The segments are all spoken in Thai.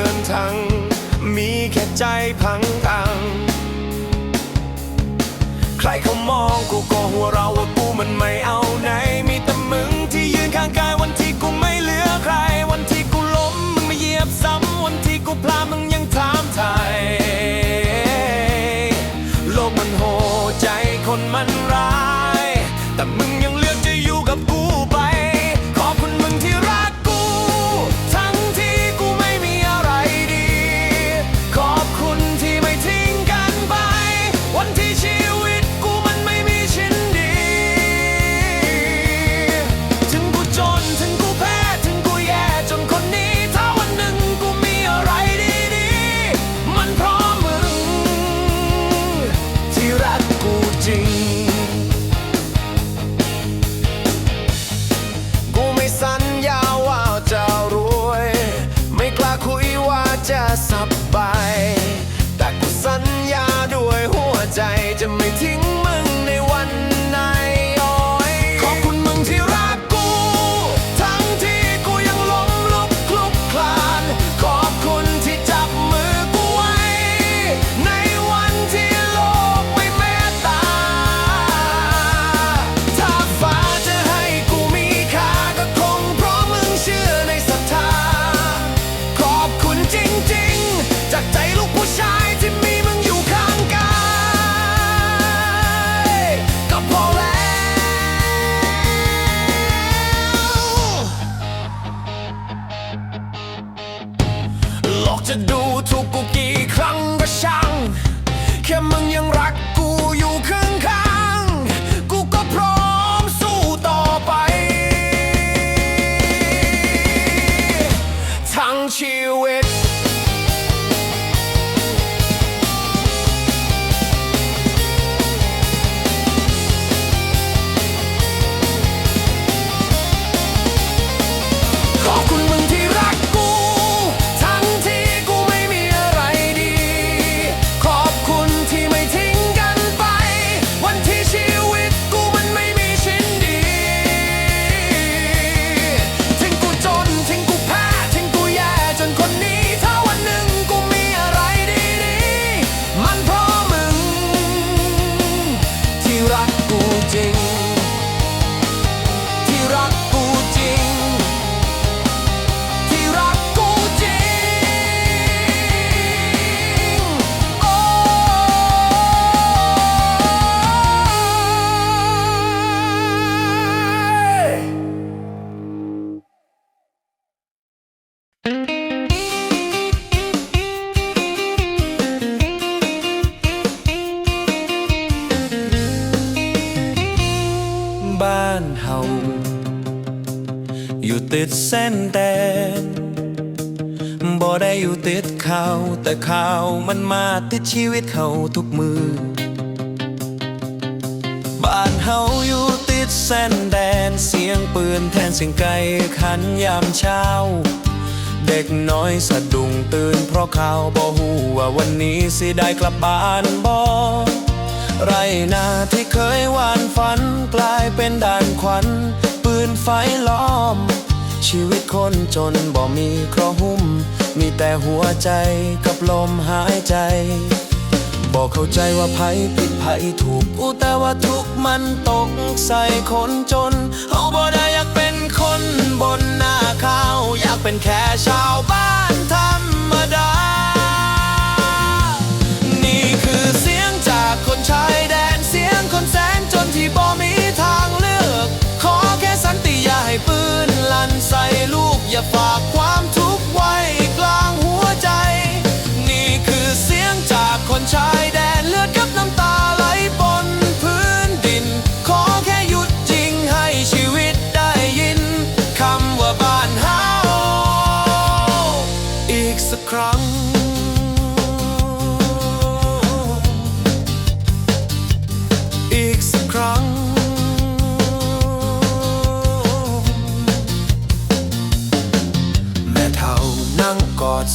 มือนทัง มีแค่ใจพังทัง ใครเขามองกูก็หัวเราว่ากูมันไม่เอาไหน เส้นแดนบ่ได้อยู่ติดเขาแต่ข่าวมันมาติดชีวิตเขาทุกมือ บ้านเฮาอยู่ติดเส้นแดนเสียงปืนแทนเสียงไก่ขันยามเช้า เด็กน้อยสะดุ้งตื่นเพราะข่าวบ่ฮู้ว่าวันนี้สิได้กลับบ้านบ่ไรนาที่เคยหวานฝันกลายเป็นด่านขวัญปืนไฟล้อม ชีวิตคนจนบ่มีเคราะหุ้ม มีแต่หัวใจกับลมหายใจ บอกเข้าใจว่าไผผิดไผถูกอู้แต่ว่าทุกมันตกใส่คนจนเฮาบ่ได้อยากเป็นคนบนหน้าข้าว อยากเป็นแค่ชาวบ้าน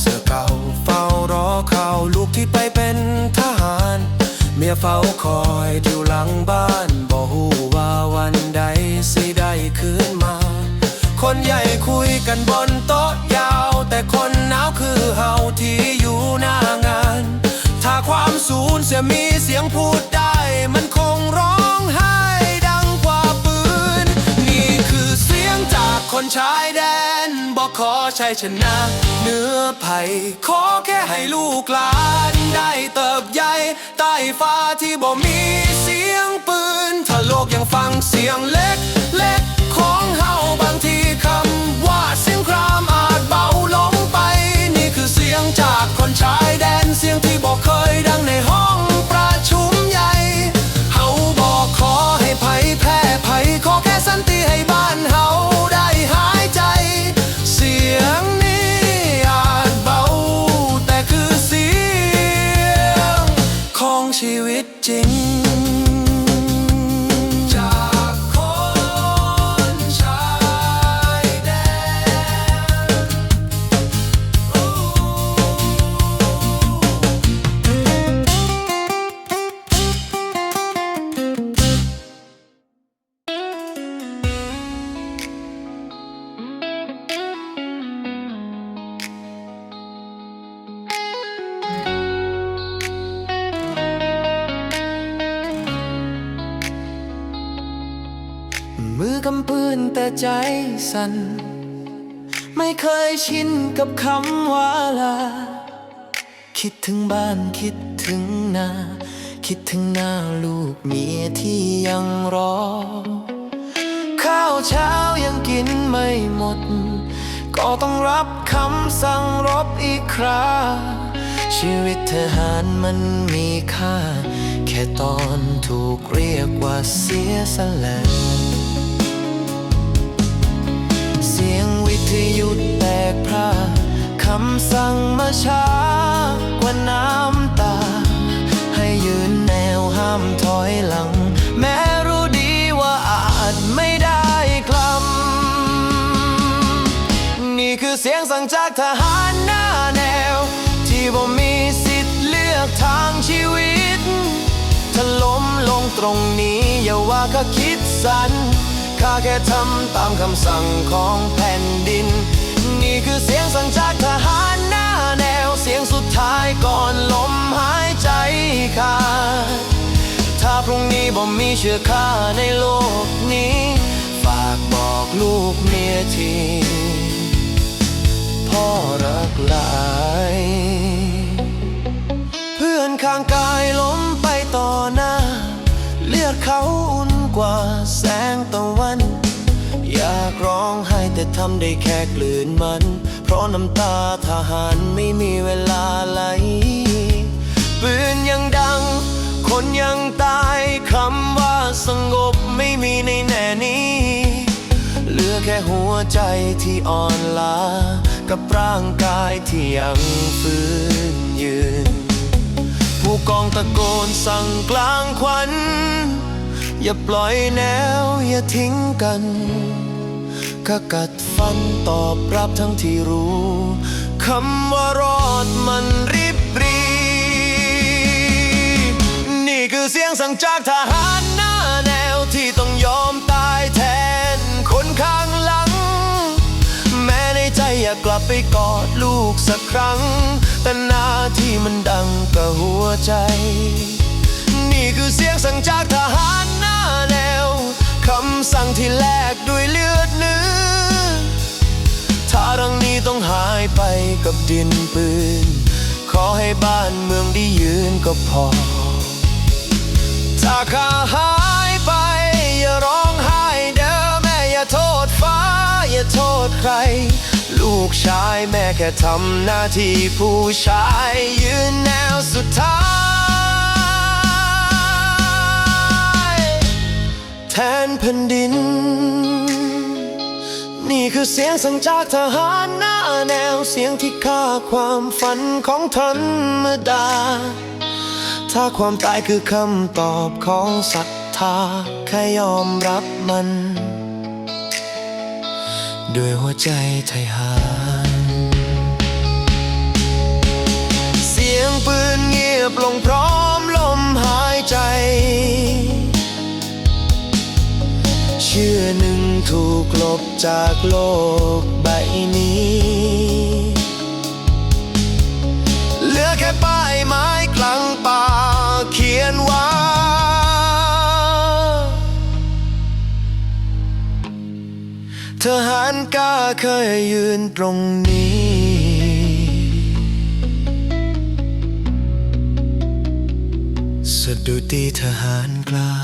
สื้อเก่าเฝ้ารอข่าวลูกที่ไปเป็นทหาร เมียเฝ้าคอยอยู่หลังบ้านบ่ฮู้ว่าวันใดสิได้คืนมา คนใหญ่คุยกันบนโต๊ะยาว แต่คนหนาวคือเฮาที่อยู่หน้างาน ถ้าความสูญเสียมีเสียงพูดได้มันคงร้องไห้ คนชายแดนบอกขอชัยชนะเนื้อไผ่ขอแค่ให้ลูกหลานได้เติบใหญ่ใต้ฟ้าที่บ่มีเสียงปืน ถ้าโลกยังฟังเสียงเล็กเล็กของเฮาบางทีคำว่าเสียงครามอาจเบาลงไป นี่คือเสียงจากคนชายแดนเสียงที่บอกเคยดังในห้อง สั่นไม่เคยชินกับคำว่าลา คิดถึงบ้านคิดถึงนา คิดถึงหน้าลูกเมียที่ยังรอ ข้าวเช้ายังกินไม่หมด ก็ต้องรับคำสั่งรบอีกครา ชีวิตทหารมันมีค่า แค่ตอนถูกเรียกว่าเสียสละ ยงวิทยุดแตกพร่าคำสั่งมาช้ากว่าน้ำตา ให้ยืนแนวห้ามถอยหลัง แม้รู้ดีว่าอาจไม่ได้กลับนี่คือเสียงสั่งจากทหารหน้าแนว ที่บ่มีสิทธิ์เลือกทางชีวิต ถ้าล้มลงตรงนี้อย่าว่าข้าคิดสั้น ข้าแค่ทำตามคำสั่งของแผ่นดิน นี่คือเสียงสั่งจากทหารหน้าแนวเสียงสุดท้ายก่อนลมหายใจขาดถ้าพรุ่งนี้บ่มีเชื้อค่าในโลกนี้ ฝากบอกลูกเมียทีพ่อรักหลาย เพื่อนข้างกายำได้แค่กลืนมัน เพราะน้ำตาทหารไม่มีเวลาไหลปืนยังดัง คนยังตายคำว่าสงบไม่มีในแน่นี้ เหลือแค่หัวใจที่อ่อนล้า กับร่างกายที่ยังฟื้นยืน ผู้กองตะโกนสั่งกลางควัน อย่าปล่อยแนวอย่าทิ้งกัน ขกัดฟันตอบรับทั้งที่รู้คำว่ารอดมันริบรี นี่คือเสียงสั่งจากทหารหน้าแนวที่ต้องยอมตายแทนคนข้างหลัง แม้ในใจอยากกลับไปกอดลูกสักครั้ง แต่หน้าที่มันดังกับหัวใจ นี่คือเสียงสั่งจากทหารหน้าแนวคำสั่งที่แลกด้วย กับดินปืน ขอให้บ้านเมืองได้ยืนก็พอ ถ้าข้าหายไป อย่าร้องไห้เด้อแม่อย่าโทษฟ้า อย่าโทษใคร ลูกชายแม่แค่ทำหน้าที่ผู้ชาย ยืนแนวสุดท้ายแทนแผ่นดิน นี่คือเสียงสั่งจากทหารหน้าแนวเสียงที่ฆ่าความฝันของธรรมดา ถ้าความตายคือคำตอบของศรัทธาแค่ยอมรับมัน ด้วยหัวใจไทยหารเสียงปืนเงียบลงพร้อมลมหายใจ ชื่อหนึ่งถูกลบจากโลกใบนี้ เหลือแค่ป้ายไม้กลางป่าเขียนว่า ทหารกล้าเคยยืนตรงนี้สดุดีทหารกล้า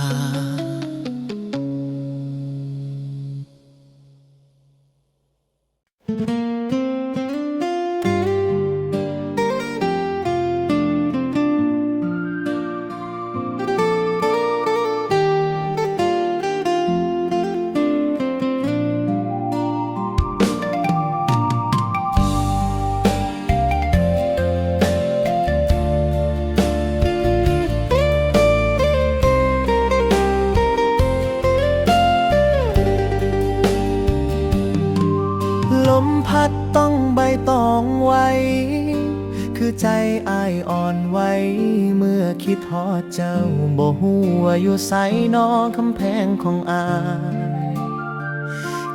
คิดทอดเจ้าบ่ฮู้ว่าอยู่ไสนอคำแพงของอาย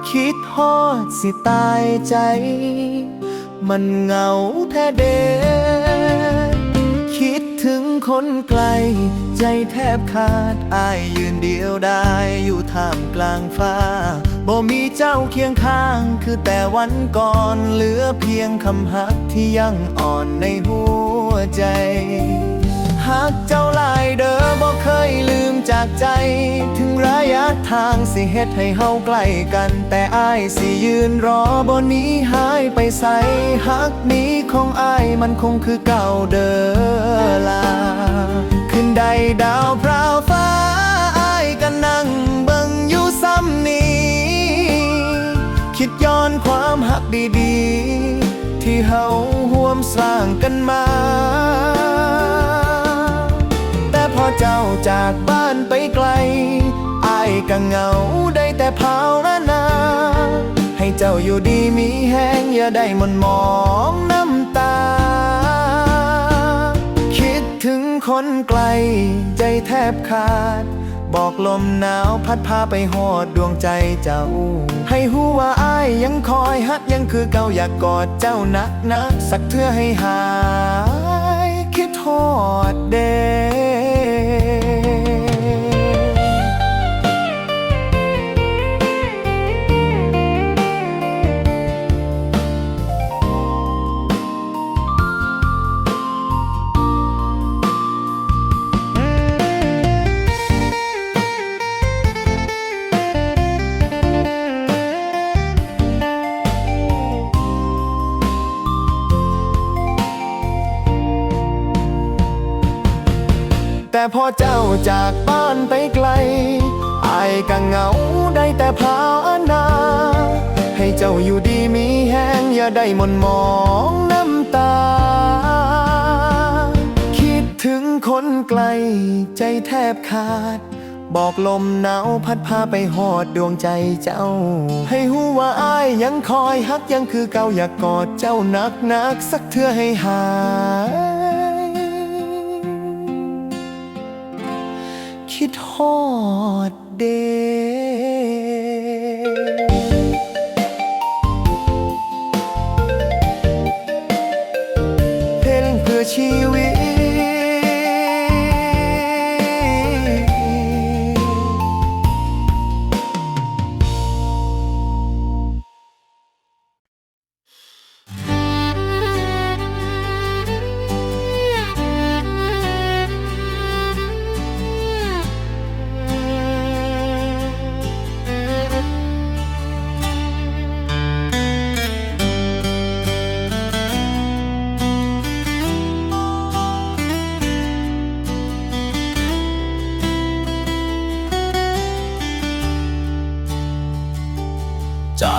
คิดฮอดสิตายใจ มันเหงาแท้เดคิดถึงคนไกล ใจแทบขาดอายยืนเดียวได้อยู่ท่ามกลางฟ้าบ่มีเจ้าเคียงข้าง คือแต่วันก่อนเหลือเพียงคำฮักที่ยังอ่อนในหัวใจ หากเจ้าลายเด้อบ่เคยลืมจากใจ ถึงระยะทางสิเฮ็ดให้เฮาใกล้กัน แต่อ้ายสิยืนรอบ่หนี้หายไปใส่ฮักนี้ของอ้ายมันคงคือเก่าเด้อลาขึ้นใดดาวพราวฟ้าอ้ายก็นั่งเบิ่งอยู่ซ้ำนี้ คิดย้อนความหักดีๆ ที่เฮาห่วมสร้างกันมา จากบ้านไปไกลอายก็เหงาได้แต่ภาวนา ให้เจ้าอยู่ดีมีแห้งอย่าได้มันมองน้ำตา คิดถึงคนไกลใจแทบขาด บอกลมหนาวพัดพาไปหอดดวงใจเจ้า ให้หูว่าอายยังคอยฮักยังคือเก่าอยากกอดเจ้านักนักสักเทื่อให้หาย คิดทอดเด แต่พอเจ้าจากบ้านไปไกลอายก็เหงาได้แต่ภาวนา ให้เจ้าอยู่ดีมีแห้งอย่าได้มนมองน้ำตา คิดถึงคนไกลใจแทบขาด บอกลมหนาวพัดพาไปหอดดวงใจเจ้า ให้หูว่าอายยังคอยฮักยังคือเก่าอยากกอดเจ้านักนักสักเทื่อให้หาย คิดฮอดเด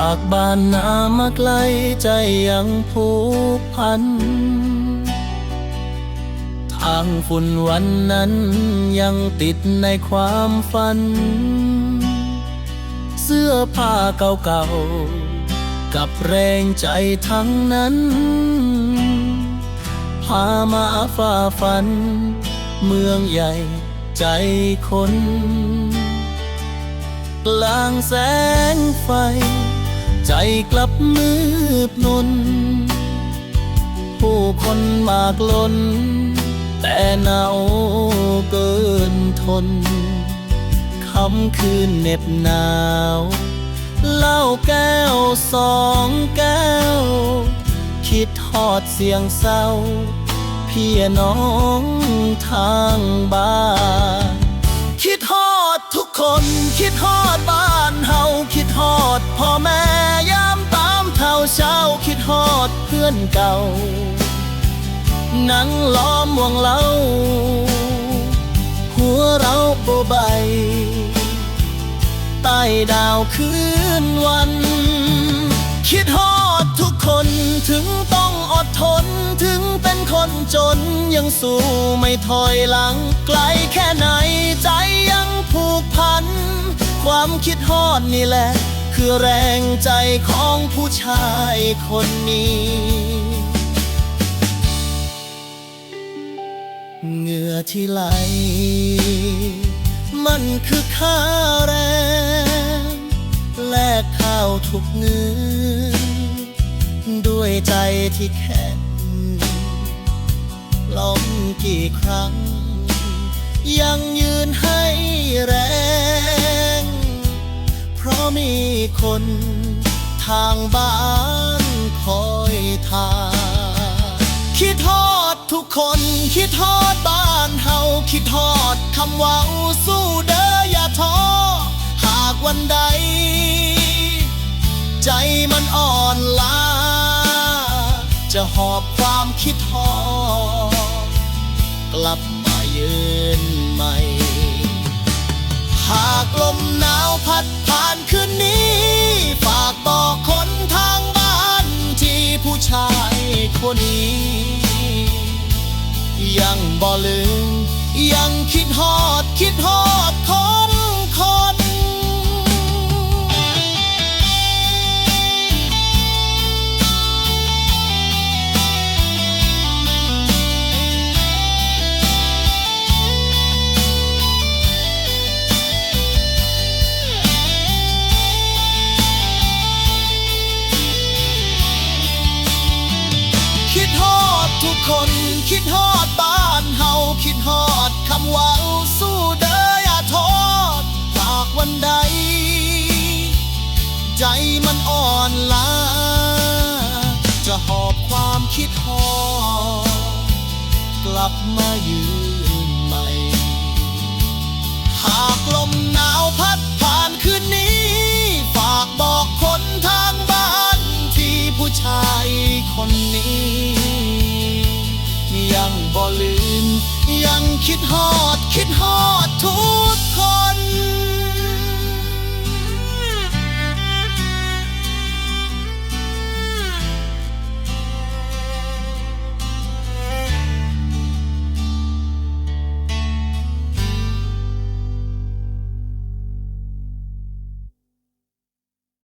ากบ้านนามาไกลใจยังผูกพัน ทางฝุ่นวันนั้นยังติดในความฝัน เสื้อผ้าเก่าๆ กับแรงใจทั้งนั้น พามาฝ่าฟัน เมืองใหญ่ใจคนกลางแสงไฟ ใจกลับมืดมนผู้คนมากล้น แต่หนาวเกินทนคำคืนเหน็บหนาวเหล้าแก้วสองแก้ว คิดทอดเสียงเศร้า พี่น้องทางบ้านคิดฮอดทุกคน คิดฮอดบ้านเฮาคิดฮอดพ่อแม่ ดฮอดเพื่อนเก่า นั่งล้อมวงเล่า หัวเราโบใบใต้ดาวคืนวัน คิดฮอดทุกคนถึงต้องอดทน ถึงเป็นคนจนยังสู้ไม่ถอยหลัง ไกลแค่ไหนใจยังผูกพัน ความคิดฮอดนี่แหละ คือแรงใจของผู้ชายคนนี้ เหงื่อที่ไหล มันคือค่าแรง แลกข้าวทุกเงินด้วยใจที่แข็งล้มกี่ครั้ง ยังยืนให้แรง มีคน ทางบ้านคอยทาคิดทอดทุกคน คิดทอดบ้านเฮาคิดทอดคำว่าสู้เด้ออย่าท้อหากวันใด ใจมันอ่อนล้า จะหอบความคิดทอดกลับมายืนใหม่ หากลมหนาวพัด คืนนี้ ฝากบอกคนทางบ้านที่ผู้ชายคนนี้ ยังบ่ลืมยังคิดฮอดคิดฮอดคนคน คิดฮอดบ้านเฮาคิดฮอดคำว่าสู้เด้ออย่าท้อหากวันใด ใจมันอ่อนล้า จะหอบความคิดฮอดกลับมาอยู่ ลืม ยังคิดฮอด คิดฮอดทุกคน